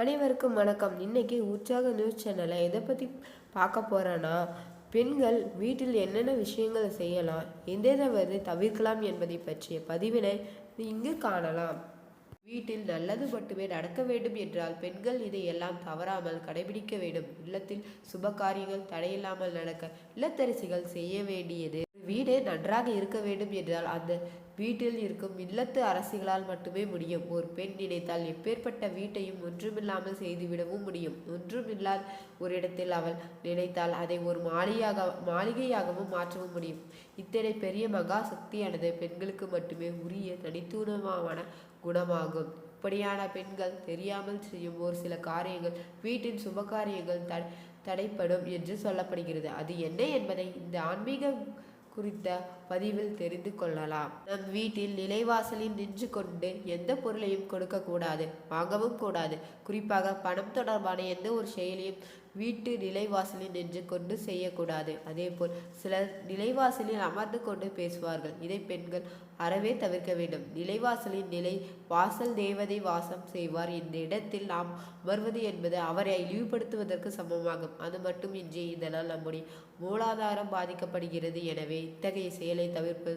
அனைவருக்கும் வணக்கம். இன்னைக்கு உற்சாக நியூஸ் சேனலை எதை பற்றி பார்க்க போகிறேன்னா பெண்கள் வீட்டில் என்னென்ன விஷயங்கள் செய்யலாம் எந்தெந்த தவிர்க்கலாம் என்பதை பற்றிய பதிவினை இங்கு காணலாம். வீட்டில் நல்லது மட்டுமே நடக்க வேண்டும் என்றால் பெண்கள் இதை எல்லாம் தவறாமல் கடைபிடிக்க வேண்டும். இல்லத்தில் சுப காரியங்கள் தடையில்லாமல் நடக்க இல்லத்தரசிகள் செய்ய வேண்டியது. வீடு நன்றாக இருக்க வேண்டும் என்றால் அந்த வீட்டில் இருக்கும் இல்லத்து அரசிகளால் மட்டுமே முடியும். ஒரு பெண் நினைத்தால் எப்பேற்பட்ட வீட்டையும் ஒன்றுமில்லாமல் செய்துவிடவும் முடியும். ஒன்றுமில்லாத ஒரு இடத்தில் அவள் நினைத்தால் அதை ஒரு மாளிகையாக மாளிகையாகவும் மாற்றவும் முடியும். இத்தனை பெரிய மகா சக்தியானது பெண்களுக்கு மட்டுமே உரிய தனித்துவமான குணமாகும். இப்படியான பெண்கள் தெரியாமல் செய்யும் ஒரு சில காரியங்கள் வீட்டின் சுப காரியங்கள் த தடைப்படும் என்று சொல்லப்படுகிறது. அது என்ன என்பதை இந்த ஆன்மீக குறித்த பதிவில் தெரிந்து கொள்ளலாம். நம் வீட்டில் நிலைவாசலில் நின்று கொண்டு எந்த பொருளையும் கொடுக்க கூடாது வாங்கவும் கூடாது. குறிப்பாக பணம் தொடர்பான எந்த ஒரு செயலையும் வீட்டு நிலைவாசலில் நின்று கொண்டு செய்யக்கூடாது. அதேபோல் சிலர் நிலைவாசலில் அமர்ந்து கொண்டு பேசுவார்கள். இதை பெண்கள் அறவே தவிர்க்க வேண்டும். நிலைவாசலின் நிலை வாசல் தேவதை வாசம் செய்வார். இந்த இடத்தில் நாம் அமர்வது என்பது அவரை இழிவுபடுத்துவதற்கு சமமாகும். அது மட்டுமின்றி இதனால் நம்முடைய மூலாதாரம் பாதிக்கப்படுகிறது. எனவே இத்தகைய செயலை தவிர்ப்பு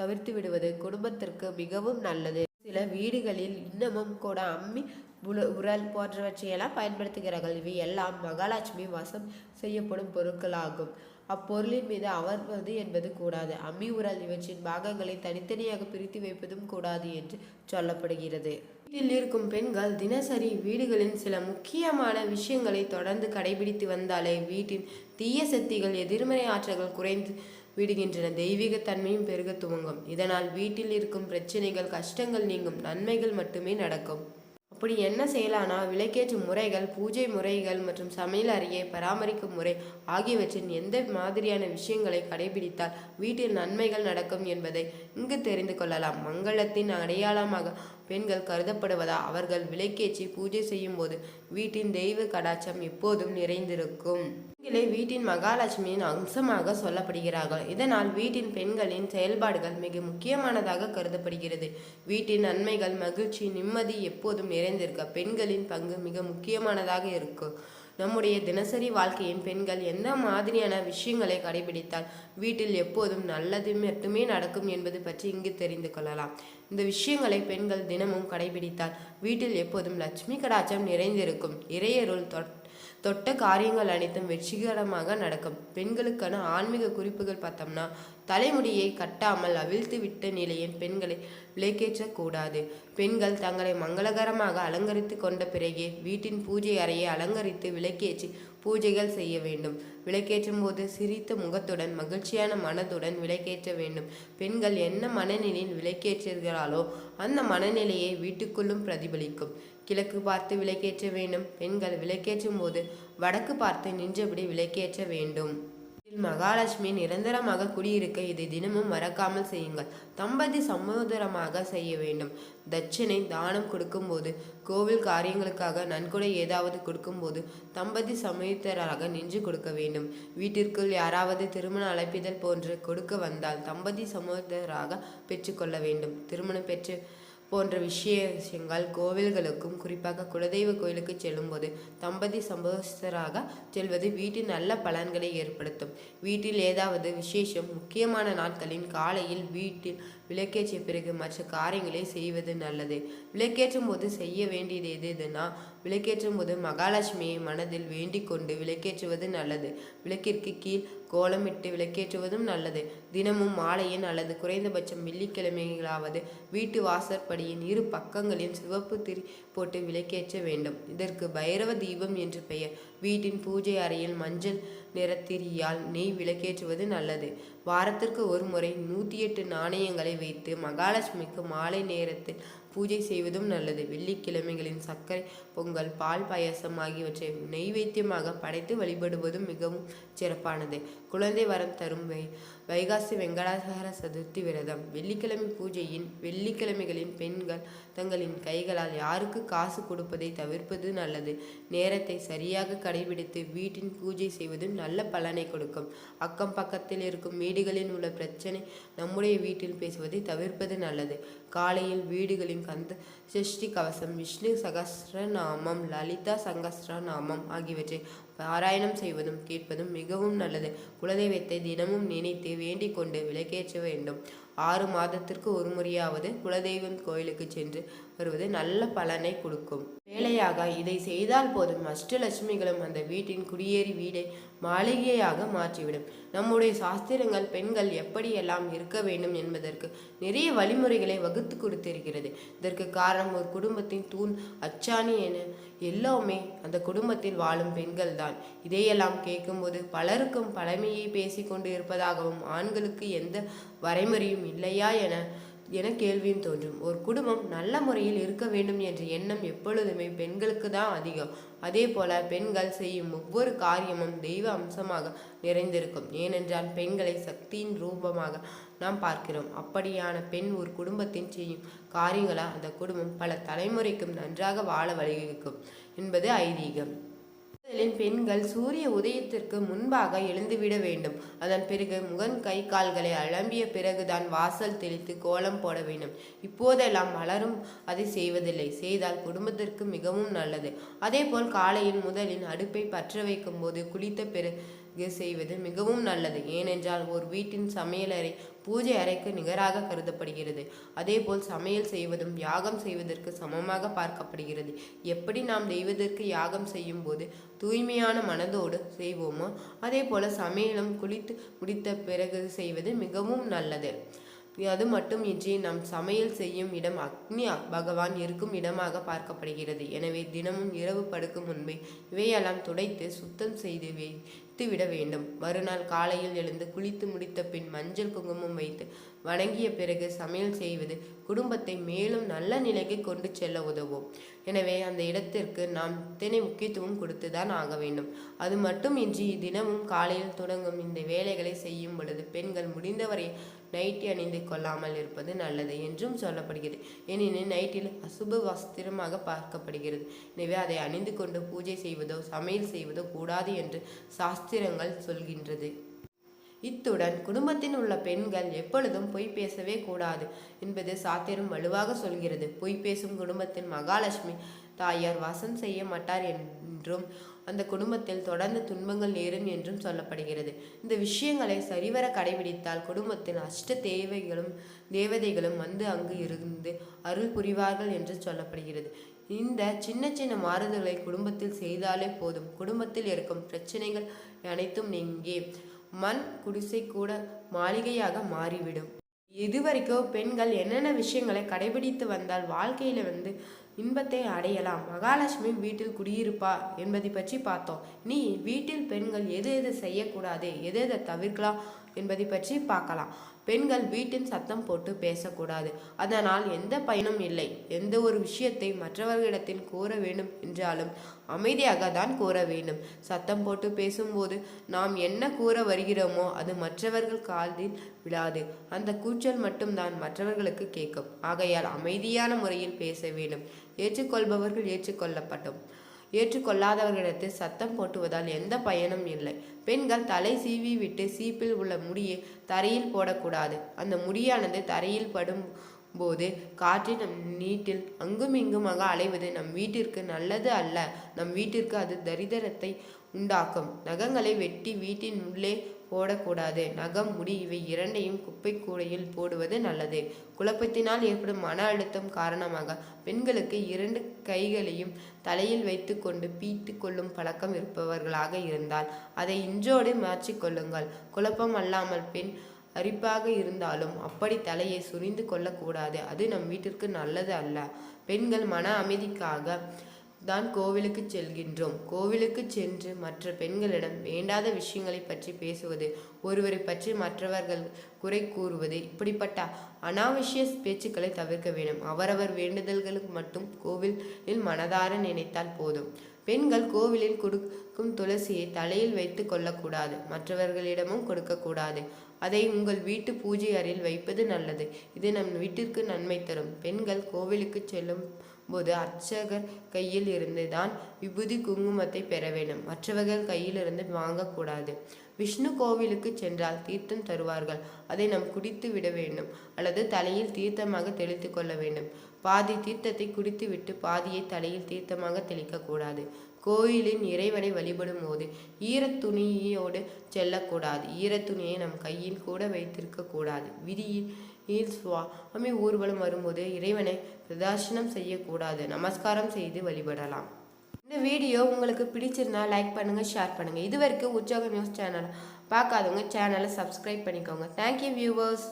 தவிர்த்து விடுவது குடும்பத்திற்கு மிகவும் நல்லது. சில வீடுகளில் இன்னமும் கூட அம்மி உல உரல் போன்றவற்றையெல்லாம் பயன்படுத்துகிறார்கள். இவை எல்லாம் மகாலட்சுமி வசம் செய்யப்படும் பொருட்களாகும். அப்பொருளின் மீது அமர்வது என்பது கூடாது. அம்மி உரல் இவற்றின் பாகங்களை தனித்தனியாக பிரித்து வைப்பதும் கூடாது என்று சொல்லப்படுகிறது. வீட்டில் இருக்கும் பெண்கள் தினசரி வீடுகளின் சில முக்கியமான விஷயங்களை தொடர்ந்து கடைபிடித்து வந்தாலே வீட்டின் தீய சக்திகள் எதிர்மறை ஆற்றல்கள் குறைந்து விடுகின்றன. தெய்வீக தன்மையும் பெருக துவங்கும். இதனால் வீட்டில் இருக்கும் பிரச்சனைகள் கஷ்டங்கள் நீங்கும். நன்மைகள் மட்டுமே நடக்கும். அப்படி என்ன செய்யலானா விளக்கேற்றும் முறைகள் பூஜை முறைகள் மற்றும் சமையல் அறையை பராமரிக்கும் முறை ஆகியவற்றின் எந்த மாதிரியான விஷயங்களை கடைபிடித்தால் வீட்டில் நன்மைகள் நடக்கும் என்பதை இங்கு தெரிந்து கொள்ளலாம். மங்களத்தின் அடையாளமாக பெண்கள் கருதப்படுவதா? அவர்கள் விளக்கேற்றி பூஜை செய்யும் போது வீட்டின் தெய்வ கடாச்சம் எப்போதும் நிறைந்திருக்கும். பெண்களே வீட்டின் மகாலட்சுமியின் அம்சமாக சொல்லப்படுகிறார்கள். இதனால் வீட்டின் பெண்களின் செயல்பாடுகள் மிக முக்கியமானதாக கருதப்படுகிறது. வீட்டின் நன்மைகள் மகிழ்ச்சி நிம்மதி எப்போதும் நிறைந்திருக்க பெண்களின் பங்கு மிக முக்கியமானதாக இருக்கும். நம்முடைய தினசரி வாழ்க்கையின் பெண்கள் எந்த மாதிரியான விஷயங்களை கடைபிடித்தால் வீட்டில் எப்போதும் நல்லது மட்டுமே நடக்கும் என்பது பற்றி இங்கு தெரிந்து கொள்ளலாம். இந்த விஷயங்களை பெண்கள் தினமும் கடைபிடித்தால் வீட்டில் எப்போதும் லட்சுமி கடாச்சம் நிறைந்திருக்கும். இறையருள் தொட் தொட்ட காரியங்கள் அனைத்தும் வெற்றிகரமாக நடக்கும். பெண்களுக்கான ஆன்மீக குறிப்புகள் பார்த்தோம்னா தலைமுடியை கட்டாமல் அவிழ்த்து விட்ட நிலையில் பெண்களை விளக்கேற்றக்கூடாது பெண்கள் தங்களை மங்களகரமாக அலங்கரித்து கொண்ட பிறகே வீட்டின் பூஜை அறையை அலங்கரித்து விளக்கேற்றி பூஜைகள் செய்ய வேண்டும். விளக்கேற்றும் போது சிரித்த முகத்துடன் மகிழ்ச்சியான மனதுடன் விளக்கேற்ற வேண்டும். பெண்கள் என்ன மனநிலையில் விளக்கேற்றுகிறாளோ அந்த மனநிலையை வீட்டுக்குள்ளும் பிரதிபலிக்கும். கிழக்கு பார்த்து விளக்கேற்ற வேண்டும். பெண்கள் விளக்கேற்றும் போது வடக்கு பார்த்து நின்றபடி விளக்கேற்ற வேண்டும். மகாலட்சுமி நிரந்தரமாக குடியிருக்க இதை தினமும் மறக்காமல் செய்யுங்கள். தம்பதி சமோதரமாக செய்ய வேண்டும். தட்சிணை தானம் கொடுக்கும்போது கோவில் காரியங்களுக்காக நன்கொடை ஏதாவது கொடுக்கும்போது தம்பதி சமயத்தராக நின்று கொடுக்க வேண்டும். வீட்டிற்குள் யாராவது திருமண அழைப்பிதழ் போன்று கொடுக்க வந்தால் தம்பதி சமோதராக பெற்றுக்கொள்ள வேண்டும். திருமணம் பெற்று போன்ற விஷயங்கள் கோவில்களுக்கும் குறிப்பாக குலதெய்வ கோயிலுக்கு செல்லும்போது தம்பதி சம்பவஸ்தராக செல்வது வீட்டில் நல்ல பலன்களை ஏற்படுத்தும். வீட்டில் ஏதாவது விசேஷம் முக்கியமான நாட்களின் காலையில் வீட்டில் விளக்கேற்றிய பிறகு மற்ற காரியங்களை செய்வது நல்லது. விளக்கேற்றும் போது செய்ய வேண்டியது எது எதுனா விளக்கேற்றும் போது மகாலட்சுமியை மனதில் வேண்டிக் கொண்டு விளக்கேற்றுவது நல்லது. விளக்கிற்கு கீழ் கோலமிட்டு விளக்கேற்றுவதும் நல்லது. தினமும் மாலையின் அல்லது குறைந்தபட்சம் வெள்ளிக்கிழமைகளாவது வீட்டு வாசற்படியின் இரு பக்கங்களில் சிவப்பு திரி போட்டு விளக்கேற்ற வேண்டும். இதற்கு பைரவ தீபம் என்று பெயர். வீட்டின் பூஜை அறையில் மஞ்சள் நிறத்திரியால் நெய் விளக்கேற்றுவது நல்லது. வாரத்திற்கு ஒரு முறை நூற்றி எட்டு நாணயங்களை வைத்து மகாலட்சுமிக்கு மாலை நேரத்தில் பூஜை செய்வதும் நல்லது. வெள்ளிக்கிழமைகளின் சர்க்கரை பொங்கல் பால் பாயசம் ஆகியவற்றை நெய்வேத்தியமாக படைத்து வழிபடுவதும் மிகவும் சிறப்பானது. குழந்தை வரம் தரும் வை வைகாசி வெங்கடாசகர சதுர்த்தி விரதம். வெள்ளிக்கிழமை பூஜையின் வெள்ளிக்கிழமைகளின் பெண்கள் தங்களின் கைகளால் யாருக்கு காசு கொடுப்பதை தவிர்ப்பது நல்லது. நேரத்தை சரியாக கடைபிடித்து வீட்டின் பூஜை செய்வதும் நல்ல பலனை கொடுக்கும். அக்கம் பக்கத்தில் இருக்கும் வீடுகளில் உள்ள பிரச்சனை நம்முடைய வீட்டில் பேசுவதை தவிர்ப்பது நல்லது. காலையில் வீடுகளின் கந்த சிருஷ்டி கவசம் விஷ்ணு சகஸ்ரநாமம் லலிதா சகஸ்ரநாமம் ஆகியவற்றை பாராயணம் செய்வதும் கேட்பதும் மிகவும் நல்லது. குலதெய்வத்தை தினமும் நினைத்து வேண்டிக் கொண்டு விளக்கேற்ற வேண்டும். ஆறு மாதத்திற்கு ஒரு முறையாவது குலதெய்வம் கோயிலுக்கு சென்று வருவது நல்ல பலனை கொடுக்கும். வேலையாக இதை செய்தால் போதும். அஷ்டலட்சுமிகளும் அந்த வீட்டின் குடியேறி வீடை மாளிகையாக மாற்றிவிடும். நம்முடைய சாஸ்திரங்கள் பெண்கள் எப்படியெல்லாம் இருக்க வேண்டும் என்பதற்கு நிறைய வழிமுறைகளை வகுத்து கொடுத்திருக்கிறது. இதற்கு காரணம் ஒரு குடும்பத்தின் தூண் அச்சாணி என எல்லாமே அந்த குடும்பத்தில் வாழும் பெண்கள் தான் இதையெல்லாம் கேட்கும்போது பலருக்கும் பழமையை பேசிக்கொண்டு இருப்பதாகவும் ஆண்களுக்கு எந்த வரைமுறையும் இல்லையா என என கேள்வியும் தோன்றும். ஒரு குடும்பம் நல்ல முறையில் இருக்க வேண்டும் என்ற எண்ணம் எப்பொழுதுமே பெண்களுக்கு தான் அதிகம். அதே போல பெண்கள் செய்யும் ஒவ்வொரு காரியமும் தெய்வ அம்சமாக நிறைந்திருக்கும். ஏனென்றால் பெண்களை சக்தியின் ரூபமாக நாம் பார்க்கிறோம். அப்படியான பெண் ஒரு குடும்பத்தின் செய்யும் காரியங்களால் அந்த குடும்பம் பல தலைமுறைக்கும் நன்றாக வாழ வழிவகுக்கும் என்பது ஐதீகம். முதலில் பெண்கள் சூரிய உதயத்திற்கு முன்பாக எழுந்துவிட வேண்டும். அதன் பிறகு முகன் கை கால்களை அலம்பிய பிறகுதான் வாசல் தெளித்து கோலம் போட வேண்டும். இப்போதெல்லாம் மலரும் அதை செய்வதில்லை. செய்தால் குடும்பத்திற்கு மிகவும் நல்லது. அதேபோல் காலையில் முதலில் அடுப்பை பற்ற வைக்கும் போது குளித்த பிறகு செய்வது மிகவும் நல்லது. ஏனென்றால் ஒரு வீட்டின் சமையலறை பூஜை அறைக்கு நிகராக கருதப்படுகிறது. அதேபோல் சமையல் செய்வதும் யாகம் செய்வதற்கு சமமாக பார்க்கப்படுகிறது. எப்படி நாம் தெய்வத்திற்கு யாகம் செய்யும் போது தூய்மையான மனதோடு செய்வோமோ அதே போல சமையலும் குளித்து முடித்த பிறகு செய்வது மிகவும் நல்லது. அது மட்டுமின்றி நம் சமையல் செய்யும் இடம் அக்னி பகவான் இருக்கும் இடமாக பார்க்கப்படுகிறது. எனவே தினமும் இரவு படுக்கும் முன்பே இவையெல்லாம் துடைத்து சுத்தம் செய்து விட வேண்டும். மறுநாள் காலையில் எழுந்து குளித்து முடித்த பின் மஞ்சள் குங்குமம் வைத்து வணங்கிய பிறகு சமையல் செய்வது குடும்பத்தை மேலும் நல்ல நிலைக்கு கொண்டு செல்ல உதவும். எனவே அந்த இடத்திற்கு நாம் இத்தனை முக்கியத்துவம் கொடுத்துதான் ஆக வேண்டும். அது மட்டுமின்றி தினமும் காலையில் தொடங்கும் இந்த வேலைகளை செய்யும் பொழுது பெண்கள் முடிந்தவரை நைட்டி அணிந்து கொள்ளாமல் இருப்பது நல்லது என்றும் சொல்லப்படுகிறது. ஏனெனில் நைட்டில் அசுப வஸ்திரமாக பார்க்கப்படுகிறது. எனவே அதை அணிந்து கொண்டு பூஜை செய்வதோ சமையல் செய்வதோ கூடாது என்று சாஸ்திரங்கள் சொல்கின்றது. இத்துடன் குடும்பத்தில் உள்ள பெண்கள் எப்பொழுதும் பொய் பேசவே கூடாது என்பது சாத்திரம் வலுவாக சொல்கிறது. பொய் பேசும் குடும்பத்தின் மகாலட்சுமி தாயார் வசம் செய்ய மாட்டார் என்றும் அந்த குடும்பத்தில் தொடர்ந்து துன்பங்கள் நேரும் என்றும் சொல்லப்படுகிறது. இந்த விஷயங்களை சரிவர கடைபிடித்தால் குடும்பத்தில் அஷ்ட தேவைகளும் தேவதைகளும் வந்து அங்கு இருந்து அருள் புரிவார்கள் என்று சொல்லப்படுகிறது. இந்த சின்ன சின்ன மாறுதல்களை குடும்பத்தில் செய்தாலே போதும். குடும்பத்தில் இருக்கும் பிரச்சனைகள் அனைத்தும் நீங்கே. மண் குடிசை கூட மாளிகையாக மாறிவிடும். இதுவரைக்கும் பெண்கள் என்னென்ன விஷயங்களை கடைபிடித்து வந்தால் வாழ்க்கையில் வந்து இன்பத்தை அடையலாம். மகாலட்சுமி வீட்டில் குடியிருப்பா என்பதை பற்றி பார்த்தோம். நீ வீட்டில் பெண்கள் எது எது செய்யக்கூடாது? எது எதை தவிர்க்கலாம்? என்பதை பற்றி பார்க்கலாம். பெண்கள் வீட்டின் சத்தம் போட்டு பேசக்கூடாது. அதனால் எந்த பயனும் இல்லை. எந்த ஒரு விஷயத்தை மற்றவர்களிடத்தில் கூற வேண்டும் என்றாலும் அமைதியாக தான் கூற வேண்டும். சத்தம் போட்டு பேசும்போது நாம் என்ன கூற வருகிறோமோ அது மற்றவர்கள் காதில் விழாது. அந்த கூச்சல் மட்டும்தான் மற்றவர்களுக்கு கேட்கும். ஆகையால் அமைதியான முறையில் பேச வேண்டும். ஏற்றுக்கொள்பவர்கள் ஏற்றுக்கொள்ளப்பட்டோம். ஏற்றுக்கொள்ளாதவர்களிடத்தில் சத்தம் போட்டுவதால் எந்த பயனும் இல்லை. பெண்கள் தலை சீவி விட்டு சீப்பில் உள்ள முடியை தரையில் போடக்கூடாது. அந்த முடியானது தரையில் படும் போது காற்றின் நம் நீட்டில் அங்கும் இங்குமாக அலைவது நம் வீட்டிற்கு நல்லது அல்ல. நம் வீட்டிற்கு அது தரிதரத்தை உண்டாக்கும். நகங்களை வெட்டி வீட்டின் உள்ளே போடக்கூடாது. நகம் முடி இவை இரண்டையும் குப்பை கூடையில் போடுவது நல்லது. குழப்பத்தினால் ஏற்படும் மன அழுத்தம் காரணமாக பெண்களுக்கு இரண்டு கைகளையும் தலையில் வைத்துக்கொண்டு பீத்து கொள்ளும் பழக்கம் இருப்பவர்களாக இருந்தால் அதை இன்றோடு மாற்றிக்கொள்ளுங்கள் குழப்பம் அல்லாமல் பெண் அரிப்பாக இருந்தாலும் அப்படி தலையை சுரிந்து கொள்ளக்கூடாது. அது நம் வீட்டிற்கு நல்லது அல்ல. பெண்கள் மன அமைதிக்காக தான் கோவிலுக்கு செல்கின்றோம். கோவிலுக்கு சென்று மற்ற பெண்களிடம் வேண்டாத விஷயங்களை பற்றி பேசுவது ஒருவரை பற்றி மற்றவர்கள் குறை கூறுவது இப்படிப்பட்ட அனாவசிய பேச்சுக்களை தவிர்க்க வேண்டும். அவரவர் வேண்டுதல்களுக்கு மட்டும் கோவிலில் மனதார நினைத்தால் போதும். பெண்கள் கோவிலில் கொடுக்கும் துளசியை தலையில் வைத்து கொள்ளக்கூடாது. மற்றவர்களிடமும் கொடுக்கக்கூடாது. அதை உங்கள் வீட்டு பூஜை அறையில் வைப்பது நல்லது. இது நம் வீட்டிற்கு நன்மை தரும். பெண்கள் கோவிலுக்கு செல்லும் போது அர்ச்சகர் கையில் இருந்து தான் விபூதி குங்குமத்தை பெற வேண்டும். மற்றவர்கள் கையிலிருந்து வாங்கக்கூடாது. விஷ்ணு கோவிலுக்கு சென்றால் தீர்த்தம் தருவார்கள். அதை நாம் குடித்து விட வேண்டும். அல்லது தலையில் தீர்த்தமாக தெளித்து கொள்ள வேண்டும். பாதி தீர்த்தத்தை குடித்துவிட்டு பாதியை தலையில் தீர்த்தமாக தெளிக்கக்கூடாது கோயிலின் இறைவனை வழிபடும் போது ஈரத்துணியோடு செல்லக்கூடாது. ஈரத்துணியை நம் கையில் கூட வைத்திருக்க கூடாது. விதியில் சுவாமி ஊர்வலம் வரும்போது இறைவனை பிரதர்ஷனம் செய்யக்கூடாது. நமஸ்காரம் செய்து வழிபடலாம். இந்த வீடியோ உங்களுக்கு பிடிச்சிருந்தா லைக் பண்ணுங்கள் ஷேர் பண்ணுங்கள் இது வரைக்கும் உற்சாக நியூஸ் சேனல் பார்க்காதவங்க சேனலை சப்ஸ்கிரைப் பண்ணிக்கோங்க. Thank you viewers